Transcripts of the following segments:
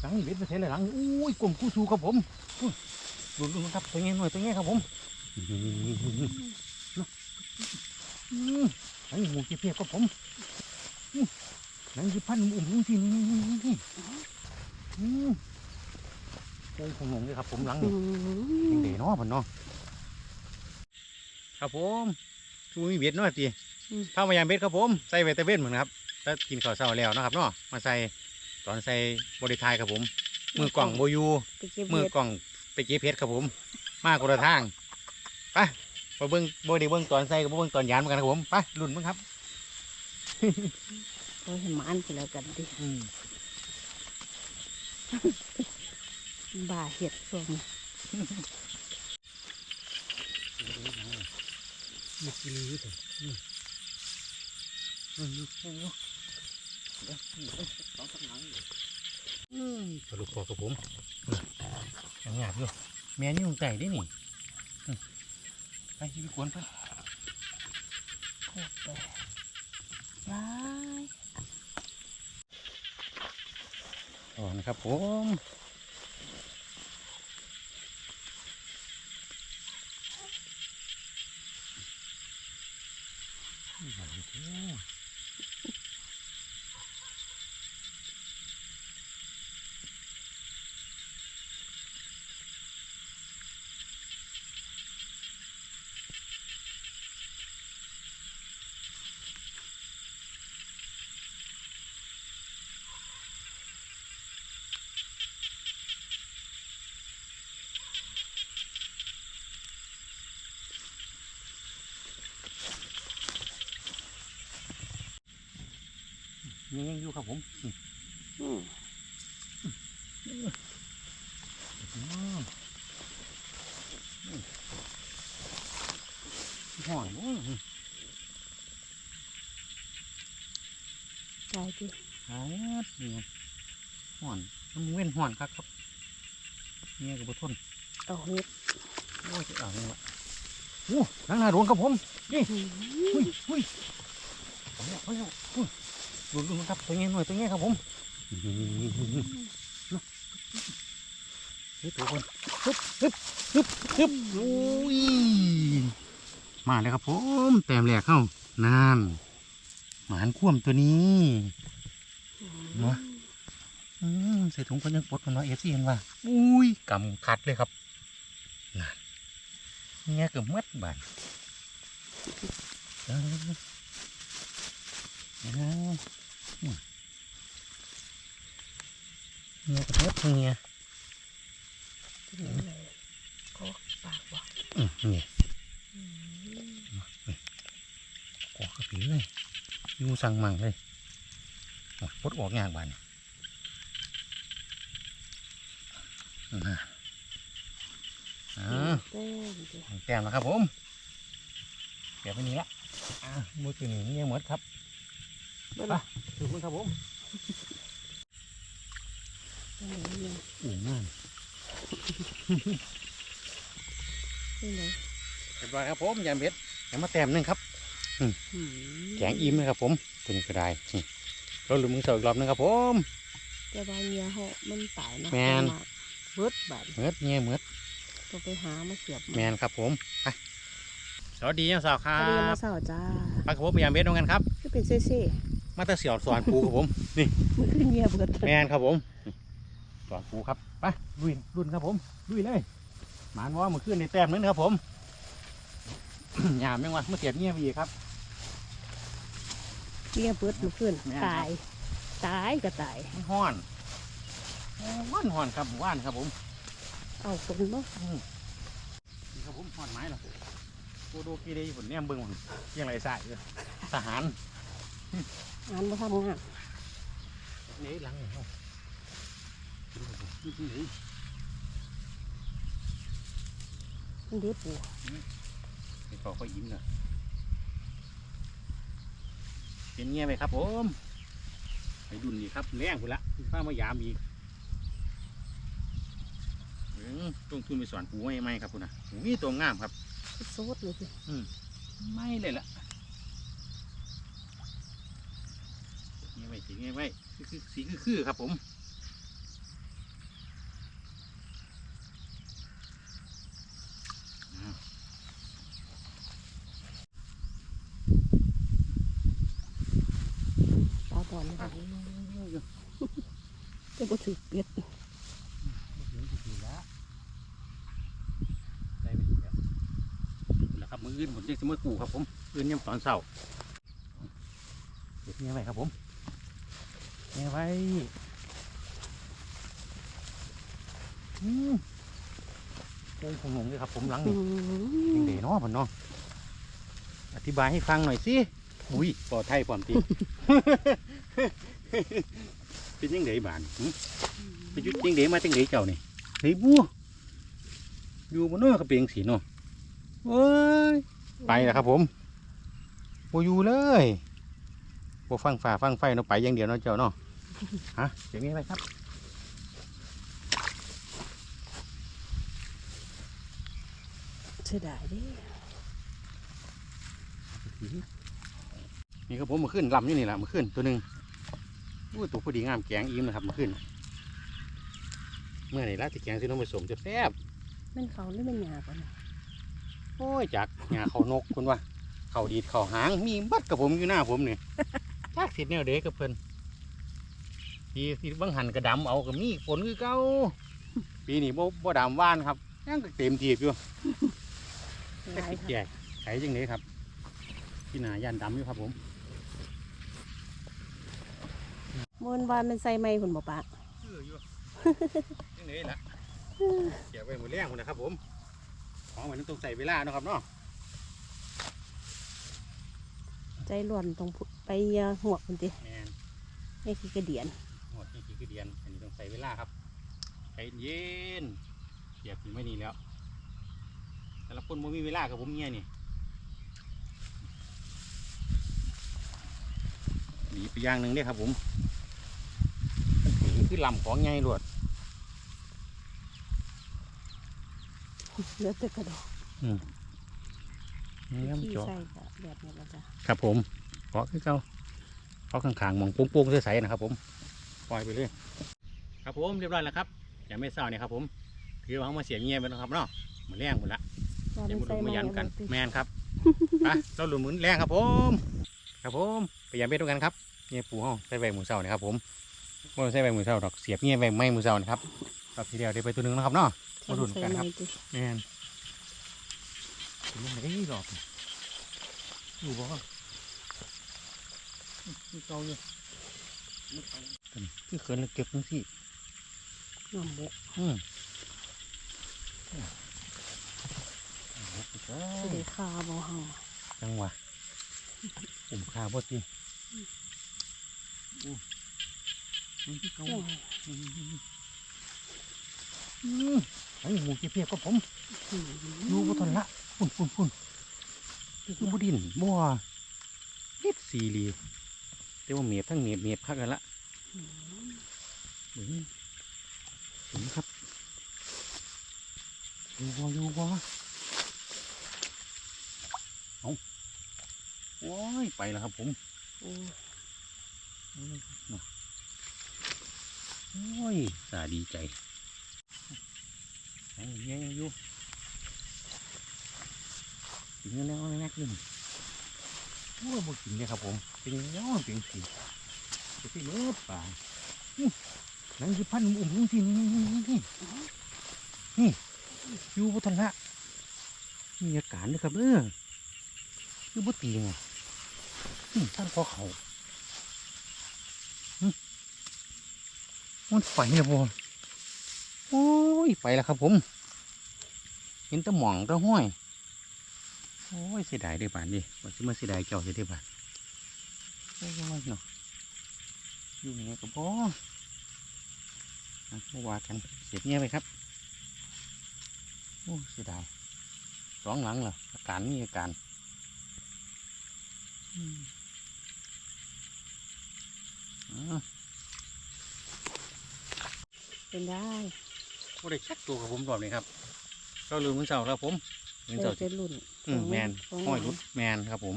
หลังเบ็ดไปเทเลยหลังอุ้ยกลมกู้ชูครับผมดูดูครับตัวเงี้ยหน่อยตัวเงี้ยครับผมหลังหมูเจี๊ยบครับผมหลังยี่พันหมูหมูที่นี่โอ้ยผมงงเลยครับผมหลังนี่มเด็เนาะพ่นเนาะครับผมชูมีเบ็ดเนาะตีข้าวมายามเบ็ดครับผม ใส่เวตาเบ็ดเหมือนครับถ้ากินข้าวเช้าแล้วนะครับเนาะ มาใส่ ตอนใส่บริทายครับผม มือกล่องโบอยูไปเก็บมือเห็ดกล่องไปเก็บเพชรครับผม มากกระทางไปมาเบิ้งโบไดีเบิ้งตอนใส่กับบ่เบิ้งตอนยานเหมือนกันครับผมไปลุ่นมั้งครับ โอ้ยหมันไปแล้วกันดิอืมบ่าเห็ดช่วงนี้มีกิลี ตัวอืมอืมอืมเดี๋ยวอืมเอ้ยสองสามหลังอยู่อืมสรุปพอครับผมยังหยาบอยู่แม่นี่ยุงไก่ได้หนี่อืมไปไปกวนเพิ่นโคตรไปร้ายอ๋อนะครับผมอืม ยังยังอยู่ครับผมอืมอืมอืมอืมห่อนบ่อืมตายดิหายเนี่ยห่อนน้ำเว้นห่อนครับครับเนี่ยกับบทนเอาเห็ดโอ้ยจะเอาเนี่ยวะโอ้ล้างหน้าหลวงครับผมอืมอุ้ยอุ้ยเอาเนี่ยเอาเนี่ยอุ้ย ดูดูครับตัวเงี้ยหน่อยตัวเงี้ยครับผมเฮ้ยตัวคนฮึบฮึบฮึบฮึบโอ้ยมาแล้วครับผมแต้มแรกเข้านานหมานคว่ำตัวนี้เนาะอืมใส่ถุงคนยังปลดมันว่าเอฟซีเห็นว่าอุ้ยกำคัดเลยครับนั่นเนี่ยเกือบมัดบานเออ เออเนี่ยกระเทบเนี่ยเป็นยังไงก็ปากว่ะอืมนี่กอกกระปีเลยอยู่สั่งมั่งเลยโอ้ยปลดออกยากบานอ่าอ่าเต้นดิแต้มแล้วครับผมเดี๋ยวไปนี้ละอ่ามือตัวนี้เนี่ยหมดครับเบิ่ง ไปดูคุณครับผมเป็นยังไงอุ่นมากเป็นไงเรียบร้อยครับผมยามเบ็ดเดี๋ยวมาแต้มหนึงครับอืมแกงอิ่มเลยครับผมตัวนี้ก็ได้นี่เราลืมมือเสาอีกรอบหนึงครับผมแต่ว่าเนียเหาะมันตายเนาะแม่นาเบิดบาดเมือดเนี่ยเมือดต้องไปหามาเสียบแมนครับผมไปสวัสดียังสาวครัพอดีมาบเศร้าจ้าไปครับผมยามเบ็ดด้วยกันครับก็เป็นเซ่ มาแตะเสียวสอนปูครับผม นี่ๆมันขึ้นเงียบเบิดแมนครับผมนี่สอนปูครับไปลุยรุ่นครับผมลุยเลยหมานว่าเมื่อคืนในแต้มนึงครับผมยามยังวะเมื่อเสียบเงียบอีกครับ เงียบเบิดมันขึ้นแม่นครับตาย ตายก็ตายมันห้อนห้อนห้อนครับว่านครับผม เอาคนบ่อืมนี่ครับผมห้อนไม้เหรอโคโดกีเดย์ผลเนี่ยเบิ่งมันยังไรใส่เลยทหาร งานมาทำงานนี่หลังเหรอนี่นี่นี่มันเด็ดปูนี่ก็ค่อยยิ้มเลยเป็นเงี้ยไหมครับผมไปดุนอีกครับแรงพุ่นละข้ามายามอีกเอิ่งต้องทุนไปสอนปูไม่ไหมครับคุณนะมีตัวงามครับโซดเลยสิไม่เลยล่ะ ไม่สีไงไว้คือสีคือครับผมตาตอนนี้รับจะบ่ถือเปียกมืออื่นผมเรียกสมมติกูครับผม อื่นยังตอนเสาร์เด็กนี่ไหมครับผม นี่ยไว้อืมโอ้ยผมงงเลยครับ ผมหลังอืนี่มยังเดเนาะผมเนาะอธิบายให้ฟังหน่อยสิอุ้ยปลอดไทยปลอมตีเป็นยังไงบานหึไปยุดยังเดมาจังเดเจ้านี่เฮ้ยบัวอยู่บนเนื้อกระเปียงสีเนาะเอ้ยไปแล้วครับผมบัอยู่เลย บัฟังฝ่าฟังไฟเนาะไปอย่างเดียวเนาะเจ้าเนาะฮะเสียงนี้อะไรครับเสียดายเดินี่ครับผมมาขึ้นลำอยู่นี่แหละมาขึ้นตัวหนึ่งอู้ตัวพอดีงามแกงอิ่มนะครับมาขึ้น เมื่อไหร่ละที่แกงซื้อน้องผสมจะแซ่บแม่นเขาหรือแม่นหยาก่อนน่ะโอ้ยจากหญ้าเขานกคุณว่าเขาดีดเขาหางมีบัดกับผมอยู่หน้าผมเนี่ย จากสิแนวเด็กกับเพิ่นปีที่บางหันกระดำเอากับมีฝนคือเก่าปีนี้บ่บ่ดำว่านครับยังก็เต็มทีบอยู่หลายแก่ค่ะไข่จังเลยครับพี่นาย่านดำอยู่ครับผมมวนวานมันใส่ไม้พุ่นบ่ปะเอออยู่ จังเลยล่ะเกี่ยวไว้หมดแรงหมดนะครับผม ของมันต้องใส่เวลาเนาะครับเนาะ ใจล้วนตรงพุไปเหยียหัวพุ่นติแมนไอ้ขี้กระเดียนหมดนี่คือเดียน อันนี้ต้องใส่เวลาครับใจเย็นเกี่ยวถึงไม่นี่แล้วแต่ละคนบ่มีเวลากับผมเนี่ยนี่หนีไปอย่างหนึ่งเด้ครับผมมันถือคือลำของไงรวดเหลือแต่กระดอก นี่ครับขี้จอใส่ก็แบบนี้ละจ้ะครับผมเกาะคือเก่าเกาะข้างๆหมองโป่งๆใสๆนะครับผมปล่อยไปเลยครับผมเรียบร้อยแล้วครับอย่าไม่เศร้าเนี่ยครับผมถือว่าเขามาเสียเงียบไปนะครับเนาะเหมือนแรงหมดละว่าอย่ามันมาใส่ดูไม้มายันกันเอาไว้ติแมนครับไปเราหลุมหมุนแรงครับผม ครับผมไปยามเบ็ดด้วยกันครับเงียปูห้องใส่ใบหมูเสาเนี่ยครับผมไม่ใส่ใบหมูเสาดอกเสียบเงียใบไม้หมูเสานะครับรอบทีเดียวได้ไปตัวหนึ่งนะครับเนาะมาดูกันครับใส่ไม้ติแมน ถึงไม่ได้หรอกอยู่บ่มีเกาอยู่คือเขินแล้วเก็บทั้งที่น้ำบกอืมสิได้คาบ่เฮาจังหวะปุ่มขาบ่ตีอู้มันคือเกาโอ้ยอืมไอ้หมูเจี๊ยบก็ผมอืมอยู่บ่ทนละปุ่ นปุ่นปุ่นอยู่บ่ดินบ่เล็ดสีเหลีแต่ว่าเมียบทั้งเมียบเมียบคักกันละเบิ่งเห็นครับอยู่บ่อยู่บ่เอาโอ้ยไปแล้วครับผมโอ้ยโอ้ยสาดีใจไอ้เงี้ยยังอยู่ กินแล้วแม็กนึงโอ้ยบ่กินเลยครับผมเป็นย้อนเป็นสีจะไปเลือดป่าอื้อนั่นคือพันอุ้มอุ้มที่นี่นี่นี่นี่นี่อยู่บนทันละมีอาการด้วยครับเออคือบ่ตีไงอืมท่านพอเขามันไฟเลยบ่โอ้ย ไปแล้วครับผม เห็นตะหม่องตะห้อย โอ้ยเสียดายเด้อบานดิว่าจะมาเสียดายเจ้าเสียได้อบานโอ้ยมันเนาะอยู่ยังไงกับบ่อะมาว่ากันเสียบเงี้ยไปครับโอ้ยเสียดายสองหลังเหรออาการมีอาการอืมอ่าเป็นได้บ่ได้ชักตัวกับผมรอบนี้ครับ เราลืมมือเสาร์ครับผม มือเสาร์จะรุ่นอืมแมนสองห้อยรุดแมนครับผม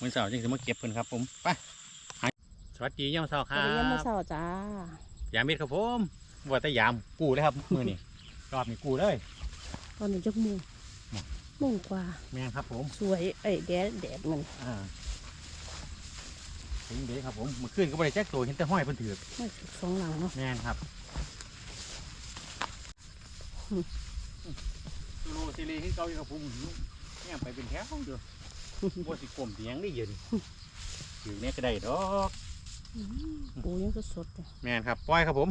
มือเสาร์จึงจะมาเก็บเพิ่นครับ ผมไปหาสวัสดียามเสาร์คสรัวัสดียามมื้บอเช้าจ้ายามเม็ดครับผมว่าแต่ยามกูเลยครับมือนี่รอบนี้กูเลย ตอนนี้จักโมงน่ะโมงกว่า แมนครับผม สวยเอ้ยแดดแดดมันอ่าผถึงเด้ครับผมเมื่อคืนก็บ่ได้แจ็คตัวเห็นแต่ห้อยเพิ่นถือกไม่สองหลังเนาะแม่นครับ อืมโลซีรีที่เก่าอยู่ครับผมเนี่ยไปเป็นแถวอยู่บ่สิกลมเสียงได้เย็นอยู่เนี่ยก็ได้ดอกปูยังสดๆเลยแม่นครับปล่อยครับผม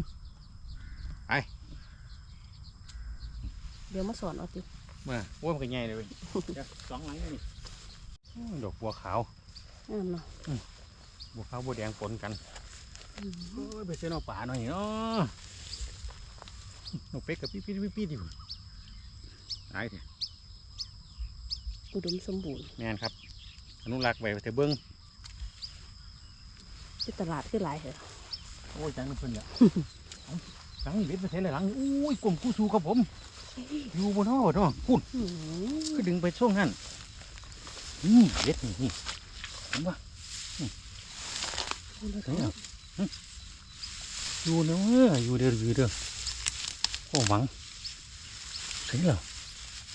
เดี๋ยวมาสอนเอาติเมื่อโอ้ยมันก็ใหญ่เลยเว้ยเดี๋ยวสองหลังนี่โอ้ยดอกบัวขาวงามเนาะบัวขาวบัวแดงปนกันอืมโอ้ยไปเส้นเอาป่าหน่อยเนาะนกเป็กกับพี่พี่พี่พี่อ ยู่ไอ้เถอะอุดมสมบูรณ์แม่นครับ อนุรักษ์ไว้เถอะเบิ้งที่ตลาดคือหลายเหรอโอ้ยจังเพิ่นละเอ้าหลังนี่เบ็ดไปเส้นเลยหลังอุ้ยกลมกู้ซูครับผม อยู่บนท่อเนาะพุ่นอืมก็ดึงไปช่วงนั้นนี่เบ็ดนี่นี่เห็นปะเอาเลยเห็นคเหรรัอบอยู่เนาะอยู่เด้ออยู่เด้อโอ้หวังเห็นเหรออ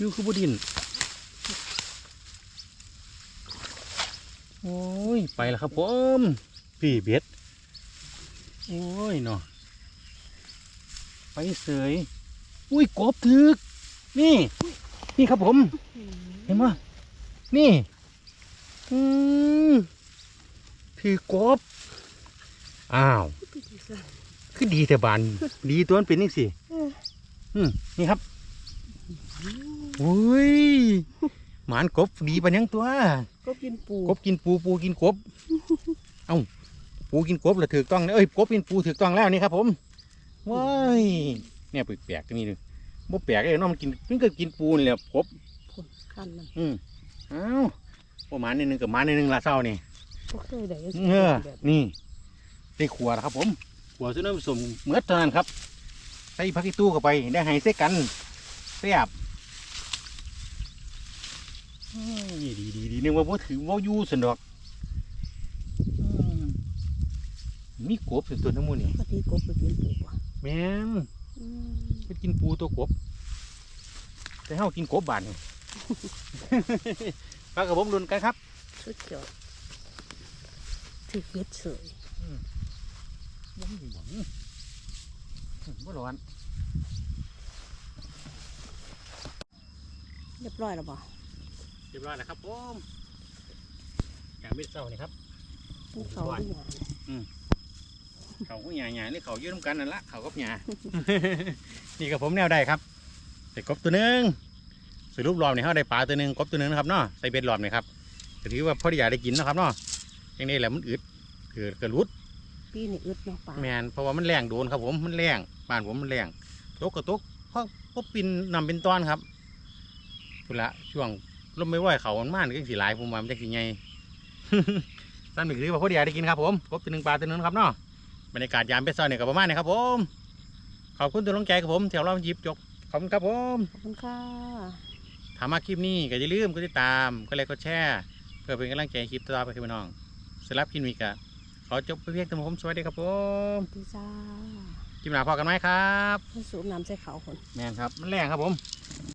ยู่คือบดิน โอ้ย ไปแล้วครับผมพี่เบ็ด โอ้ยเนาะไปเสย อุ้ยกบถึก นี่ นี่ครับผม เห็นปะนี่ อืมถือกบ อ้าว คือดีแต่บาน ดีตัวมันเป็นยังสิ อืมนี่ครับ โอ้ยหมานกบดีปะยังตัว ก็กินปูกบกินปูปูกินกบ เอ้าปูกินกบแล้วถือต้องแล้วเอ้ยกบกินปูถือต้องแล้วนี่ครับ ผมว้ายเนี่ยแปลกๆตรงนี้เลยบ่แปลกเลยเนาะมันกินมันก็กินปูนี่แหละกบคนขั้นมันอืมเอ้าประมาณนิดนึงกับมานิดนึงละเศร้านี่ก็เคยได้เงอแบบนี่ได้ขวดครับ ผมขวดซุน้ำสมเมื่อเท่านั้นครับใส่ผักอีตู้เข้าไปได้ให้เส้กันเสียบเอ้ย ดีดีดีนึกว่าบ่ถือว่าอยู่สนดอกอืมมีกบเป็นตัวน้ำมูนี่ปกติกบไปกินปูอะแม่นอืมไปกินปูตัวกบ แต่เฮากินกบบานนี่ปลากระผมรุนกันครับสุดยอดถือเบ็ดเสยบ่มีหวังบ่ร้อนเรียบร้อยแล้วบ่เรียบร้อยแล้วครับผมการเม็ดเศร้านี่ครับภูเขาหรือยังเขาก็หยาหยานี่เขาอยืดน้ำกันนั่นละเขากับหยา นี่กับผมแนวได้ครับใส่กบตัวหนึงสรุปรอบนี่เขาได้ปลาตัวหนึงกบตัวหนึงนะครับเนาะใส่เบ็ดรอบนี่ครับก็ถือว่าพอดีอยากได้กินเนาะครับเนาะอย่างนี้แหละมันอึดเกิดกระลุดปีนี่อึดเนาะปลาแมนเพราะว่ามันแรงโดนครับผมมันแรงบ้านผมมันแรงตกกระตกเพราะเพราะปินนำเป็นตอนครับพุ่นละช่วง ลมไม่ไหวเขามันมานก็สีหลายผมว่ามันจะสิไงสั้นหนึ่งคือว่าพอดีอยากได้กินครับผมกบตัวหนึ่งปลาตัวหนึงครับเนาะบรรยากาศยามเป็ดซอยเนี่ยกับประมาณนี้ครับผมขอบคุณตัวลงใจครับผมแถวเราหยิบจบขอบคุณครับผมขอบคุณค่ะถามมาคลิปนี้ก็อย่าลืมกดติดตามก็เลยกดแชร์เพื่อเป็นกำลังใจให้คลิปต่อไปครับพี่น้องสำหรับคลิปนี้ก็ขอจบไปเพียงเท่านี้ครับผมสวัสดีครับผมดีจ้าคลิปหน้าพอกันไหมครับสูบน้ำใส่เขาคนแมนครับมันแรงครับผม